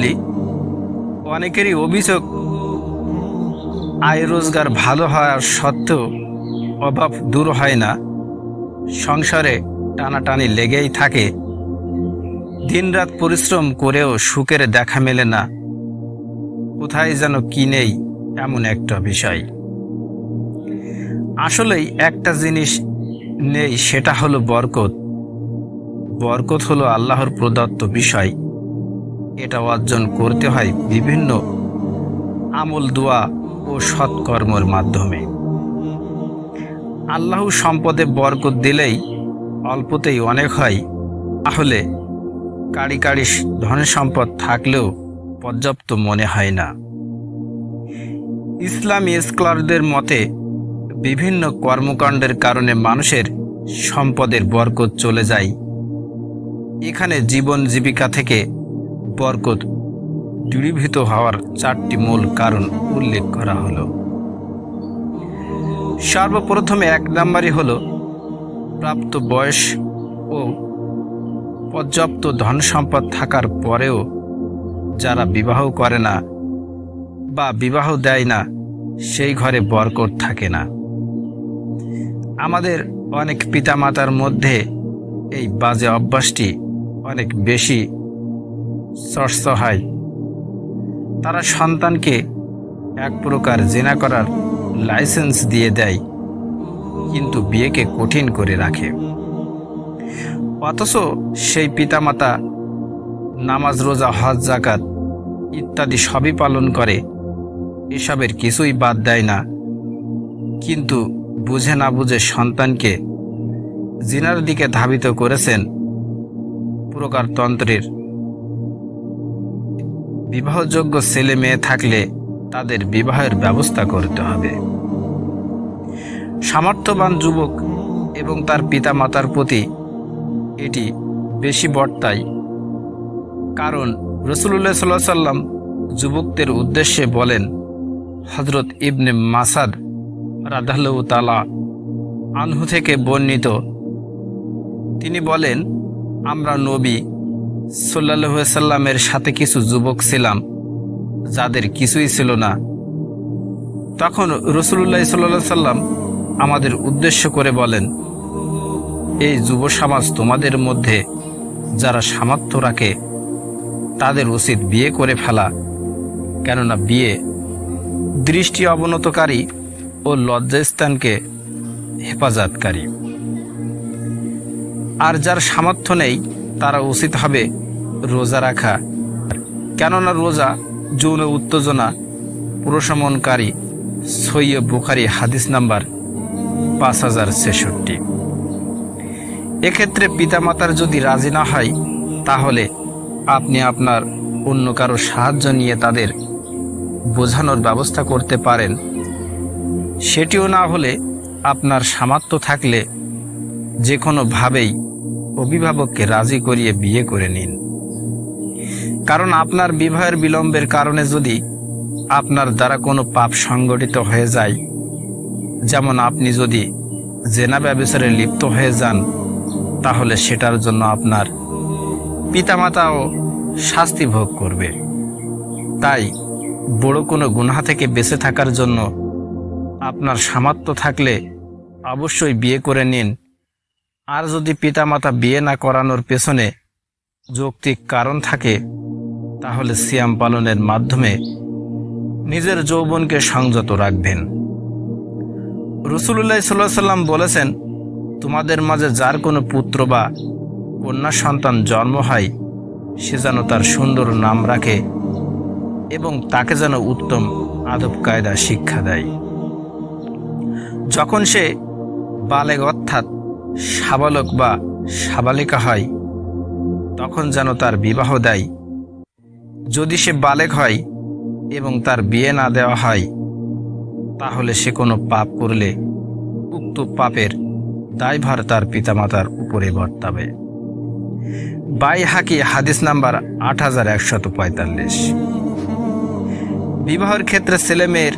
বলি, অনেকেরই অভিযোগ, আয় রোজগার ভালো হওয়ার সত্ত্বেও অভাব দূর হয় না। সংসারে টানাটানি লেগেই থাকে। দিনরাত পরিশ্রম করেও সুখের দেখা মেলে না। কোথায় যেন কি নেই এমন একটা বিষয়। আসলেই একটা জিনিস নেই, সেটা হলো বরকত। বরকত হলো আল্লাহর প্রদত্ত বিষয়। এটা অর্জন করতে হয় বিভিন্ন আমল, দোয়া ও সৎকর্মের মাধ্যমে। আল্লাহ সম্পদে বরকত দিলেই অল্পতেই অনেক হয়। তাহলে কাড়ি কাড়ি ধন সম্পদ থাকলেও পর্যাপ্ত মনে হয় না। ইসলামী স্কলারদের মতে, বিভিন্ন কর্মকাণ্ডের কারণে মানুষের সম্পদের বরকত চলে যায়। এখানে জীবন জীবিকা থেকে বরকত দৃঢ়ীভূত হওয়ার চারটি মূল কারণ উল্লেখ করা হলো। সর্বপ্রথমে এক নাম্বারই হলো, প্রাপ্ত বয়স ও পর্যাপ্ত ধন সম্পদ থাকার পরেও যারা বিবাহ করে না বা বিবাহ দেয় না, সেই ঘরে বরকত থাকে না। আমাদের অনেক পিতামাতার মধ্যে এই বাজে অভ্যাসটি অনেক বেশি চর্চ হয় তারা সন্তানকে এক প্রকার জেনা করার লাইসেন্স দিয়ে দেয়, কিন্তু বিয়েকে কঠিন করে রাখে। অথচ সেই পিতামাতা নামাজ, রোজা, হজ জাকাত ইত্যাদি সবই পালন করে, এসবের কিছুই বাদ দেয় না। কিন্তু বুঝে না বুঝে সন্তানকে জিনার দিকে ধাবিত করেছেন প্রকারতন্ত্রের বিবাহযোগ্য ছেলে মেয়ে থাকলে তাদের বিবাহের ব্যবস্থা করতে হবে। সামর্থ্যবান যুবক এবং তার পিতামাতার প্রতি এটি বেশি বর্তায় কারণ রসুল্লাহ সাল্লাহ সাল্লাম যুবকদের উদ্দেশ্যে বলেন হজরত ইবনে মাসাদ রাধাল্লাহ তালা আনহু থেকে বর্ণিত। তিনি বলেন, আমরা নবী সাল্লাহ সাল্লামের সাথে কিছু যুবক ছিলাম, যাদের কিছুই ছিল না। তখন রসুল্লাহ সাল্লাহ সাল্লাম আমাদের উদ্দেশ্য করে বলেন, এই যুব সমাজ তোমাদের মধ্যে যারা সামর্থ্য রাখে, তাদের উচিত বিয়ে করে ফেলা। কেননা বিয়ে দৃষ্টি অবনতকারী ও লজ্জাস্থানকে হেফাজতকারী। আর যার সামর্থ্য নেই, তারা উচিত হবে রোজা রাখা। কেননা রোজা যৌন উত্তেজনা, প্রশমনকারী সৈয়দ বুখারি হাদিস নাম্বার পাঁচ হাজার ছেষট্টি। এক্ষেত্রে পিতামাতার যদি রাজি না হয়, তাহলে আপনি আপনার অন্য কারও সাহায্য নিয়ে তাদের বোঝানোর ব্যবস্থা করতে পারেন। সেটিও না হলে আপনার সামর্থ্য থাকলে যে কোনোভাবেই অভিভাবককে রাজি করিয়ে বিয়ে করে নিন। কারণ আপনার বিবাহের বিলম্বের কারণে যদি আপনার দ্বারা কোনো পাপ সংগঠিত হয়ে যায়, যেমন আপনি যদি জেনা ব্যবসারে লিপ্ত হয়ে যান, তাহলে সেটার জন্য আপনার পিতামাতাও শাস্তি ভোগ করবে। তাই বড় কোনো গুনহা থেকে বেঁচে থাকার জন্য আপনার সামর্থ্য থাকলে অবশ্যই বিয়ে করে নিন। আর যদি পিতামাতা বিয়ে না করানোর পেছনে যৌক্তিক কারণ থাকে তাহলে সিয়াম পালনের মাধ্যমে নিজের যৌবনকে সংযত রাখবেন। রসুল্লাহ সাল্লাহ সাল্লাম বলেছেন, তোমাদের মাঝে যার কোনো পুত্র বা কন্যা সন্তান জন্ম হয়, সে যেন তার সুন্দর নাম রাখে এবং তাকে যেন উত্তম আদব কায়দা শিক্ষা দেয়। যখন সে বালেগ অর্থাৎ সাবালক বা সাবালিকা হয়, তখন যেন তার বিবাহ দেয় যদি সে বালেক হয় এবং তার বিয়ে না দেওয়া হয়, তাহলে সে কোনো পাপ করলে উক্ত পাপের দায়ভার তার পিতামাতার উপরে বর্তাবে। বাই হাকি, হাদিস নাম্বার আট হাজার একশত পঁয়তাল্লিশ। বিবাহের ক্ষেত্রে ছেলেমেয়ের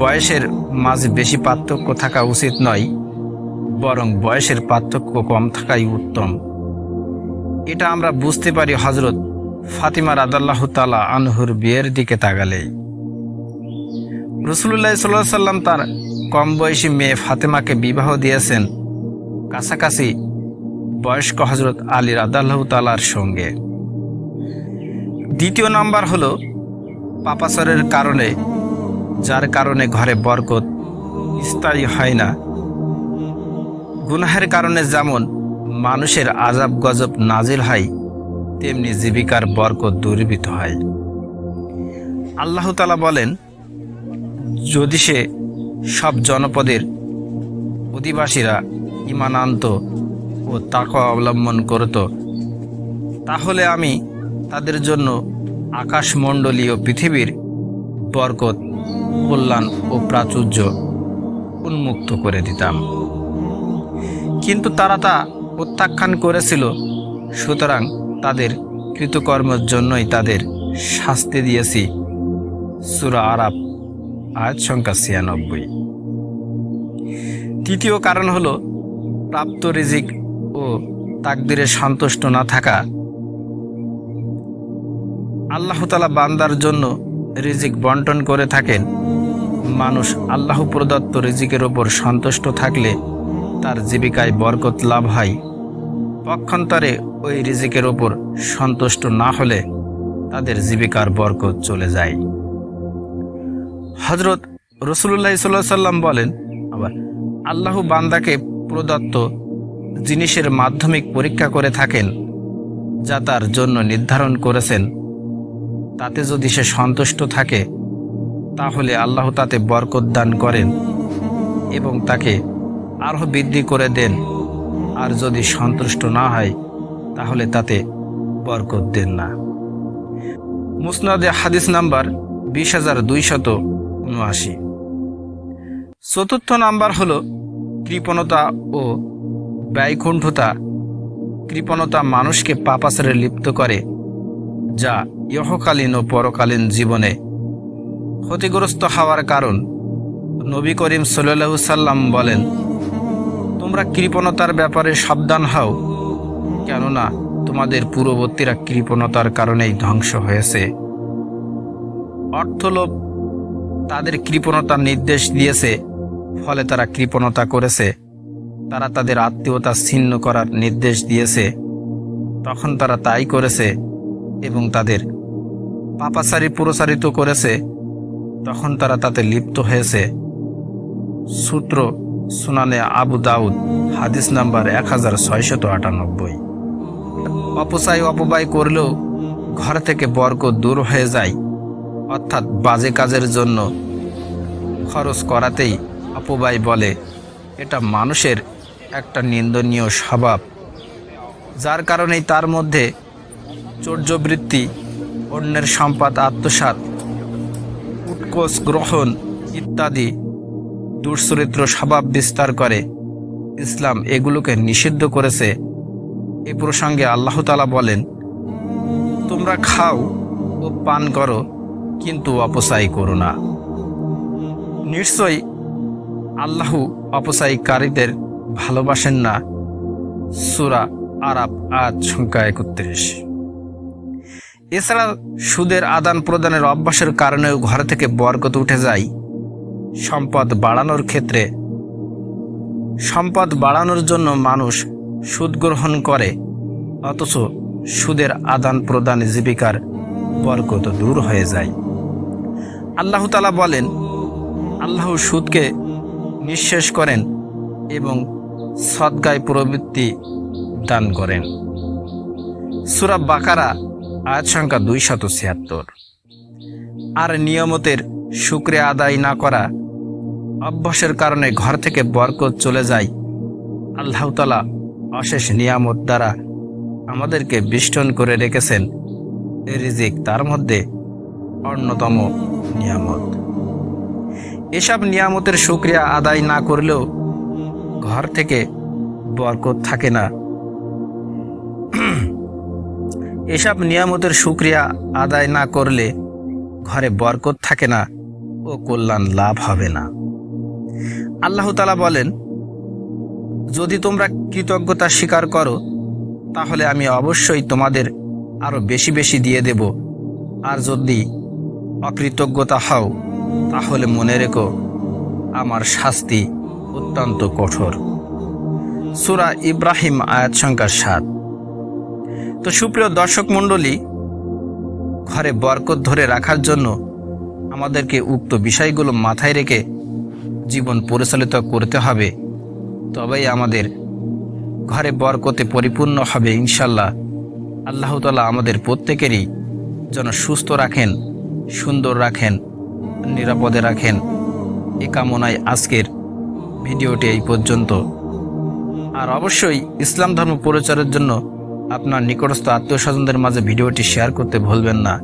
বয়সের মাঝে বেশি পার্থক্য থাকা উচিত নয়, বরং বয়সের পার্থক্য কম থাকাই উত্তম। এটা আমরা বুঝতে পারি হজরত ফাতিমা রাদাল্লাহ তালা আনহুর বিয়ের দিকে তাকালেই রসুল্লাহ সাল্লাহ সাল্লাম তার কম বয়সী মেয়ে ফাতেমাকে বিবাহ দিয়েছেন কাছাকাছি বয়স্ক হজরত আলী রাদাল্লাহ তালার সঙ্গে। দ্বিতীয় নাম্বার হলো পাপাসরের কারণে, যার কারণে ঘরে বরকত স্থায়ী হয় না। গুনাহের কারণে যেমন মানুষের আজাব গজব নাজিল হয় তেমনি জীবিকার বরকত দুর্বৃত হয়। আল্লাহ তালা বলেন, যদি সে সব জনপদের অধিবাসীরা ইমান আনত ও তাকে অবলম্বন করত, তাহলে আমি তাদের জন্য আকাশমণ্ডলীয় পৃথিবীর বরকত, কল্যাণ ও প্রাচুর্য উন্মুক্ত করে দিতাম। কিন্তু তারা তা প্রত্যাখ্যান করেছিল, সুতরাং তাদের কৃতকর্মের জন্যই তাদের শাস্তি দিয়েছি। সুরা আরাব আয়াত সংখ্যা ছিয়ানব্বই। তৃতীয় কারণ হল, প্রাপ্ত রিজিক ও তাকদিরে সন্তুষ্ট না থাকা। আল্লাহ তালা বান্দার জন্য রিজিক বন্টন করে থাকেন। মানুষ আল্লাহ প্রদত্ত রিজিকের ওপর সন্তুষ্ট থাকলে তার জীবিকায় বরকত লাভ হয়। পক্ষান্তরে ওই রিজিকের ওপর সন্তুষ্ট না হলে তাদের জীবিকার বরকত চলে যায়। হজরত রসুল্লাহ সাল্লাহ সাল্লাম বলেন, আবার আল্লাহ বান্দাকে প্রদত্ত জিনিসের মাধ্যমিক পরীক্ষা করে থাকেন, যা তার জন্য নির্ধারণ করেছেন। তাতে যদি সে সন্তুষ্ট থাকে, তাহলে আল্লাহ তাতে বরকত দান করেন এবং তাকে আরও বৃদ্ধি করে দেন। আর যদি সন্তুষ্ট না হয়, তাহলে তাতে বরকত দেন না। মুসনাদে হাদিস নাম্বার বিশ হাজার দুইশত উনআশি। চতুর্থ নাম্বার হল কৃপণতা ও ব্যয়কুণ্ঠতা। কৃপণতা মানুষকে পাপাচারে লিপ্ত করে, যা ইহকালীন ও পরকালীন জীবনে ক্ষতিগ্রস্ত হওয়ার কারণ। নবী করিম সাল্লাহ সাল্লাম বলেন তোমরা কৃপণতার ব্যাপারে সাবধান হও, কেননা তোমাদের পূর্ববর্তীরা কৃপণতার কারণেই ধ্বংস হয়েছে। অর্থলোভ তাদের কৃপণতার নির্দেশ দিয়েছে, ফলে তারা কৃপণতা করেছে। তারা তাদের আত্মীয়তা ছিন্ন করার নির্দেশ দিয়েছে। তখন তারা তাই করেছে এবং তাদের পাপাচারী প্রসারিত করেছে। তখন তারা তাতে লিপ্ত হয়েছে। সূত্র সুনানে আবু দাউদ, হাদিস নাম্বার এক হাজার ছয়শত আটানব্বই। অপচয় অপব্যয় করলেও ঘর থেকে বরকত দূর হয়ে যায়, অর্থাৎ বাজে কাজের জন্য। খরচ করাতেই অপব্যয় বলে, এটা মানুষের একটা নিন্দনীয় স্বভাব। যার কারণেই তার মধ্যে চৌর্যবৃত্তি, অন্যের সম্পদ আত্মসাত উৎকোষ গ্রহণ ইত্যাদি দুশ্চরিত্র স্বভাব বিস্তার করে। ইসলাম এগুলোকে নিষিদ্ধ করেছে। এ প্রসঙ্গে আল্লাহ তালা বলেন, তোমরা খাও ও পান করো, কিন্তু অপচয় করো না। নিশ্চয়ই আল্লাহ অপচয়কারীদের ভালোবাসেন না। সুরা আরাব আজ সংখ্যা একত্রিশ। এছাড়া সুদের আদান প্রদানের অভ্যাসের কারণেও ঘর থেকে বরকত উঠে যায়। সম্পদ বাড়ানোর ক্ষেত্রে। সম্পদ বাড়ানোর জন্য মানুষ সুদ গ্রহণ করে, অথচ সুদের আদান প্রদান জীবিকার বরকত দূর হয়ে যায়। আল্লাহ তালা বলেন, আল্লাহ সুদকে নিঃশেষ করেন এবং সদ্গায় প্রবৃত্তি দান করেন। সুরা বাকারা, আয়াত সংখ্যা দুই শত ছিয়াত্তর। আর নিয়মতের শুক্রে আদায় না করা অভ্যাসের কারণে ঘর থেকে বরকত চলে যায়। আল্লাহ তালা অশেষ নিয়ামত দ্বারা আমাদেরকে বিষ্টন করে রেখেছেন। রিজিক তার মধ্যে অন্যতম নিয়ামত। এসব নিয়ামতের শুক্রিয়া আদায় না করলেও ঘর থেকে বরকত থাকে না। এসব নিয়ামতের শুক্রিয়া আদায় না করলে ঘরে বরকত থাকে না। ও কল্যাণ লাভ হবে না। আল্লাহ তালা বলেন, যদি তোমরা কৃতজ্ঞতা স্বীকার করো, তাহলে আমি অবশ্যই তোমাদের আরও বেশি বেশি দিয়ে দেব। আর যদি অকৃতজ্ঞতা হও, তাহলে মনে রেখো, আমার শাস্তি অত্যন্ত কঠোর। সুরা ইব্রাহিম আয়াত সংখ্যা সাত। তো সুপ্রিয় দর্শক মণ্ডলী, ঘরে বরকত ধরে রাখার জন্য আমাদেরকে উক্ত বিষয়গুলো মাথায় রেখে জীবন পরিচালিত করতে হবে। তবেই আমাদের ঘরে বরকতে পরিপূর্ণ হবে ইনশাল্লাহ আল্লাহ তালা আমাদের প্রত্যেকেরই যেন সুস্থ রাখেন, সুন্দর রাখেন, নিরাপদে রাখেন। এ কামনায় আজকের ভিডিওটি এই পর্যন্ত। আর অবশ্যই ইসলাম ধর্ম প্রচারের জন্য আপনার নিকটস্থ আত্মীয় স্বজনদের মাঝে ভিডিওটি শেয়ার করতে ভুলবেন না।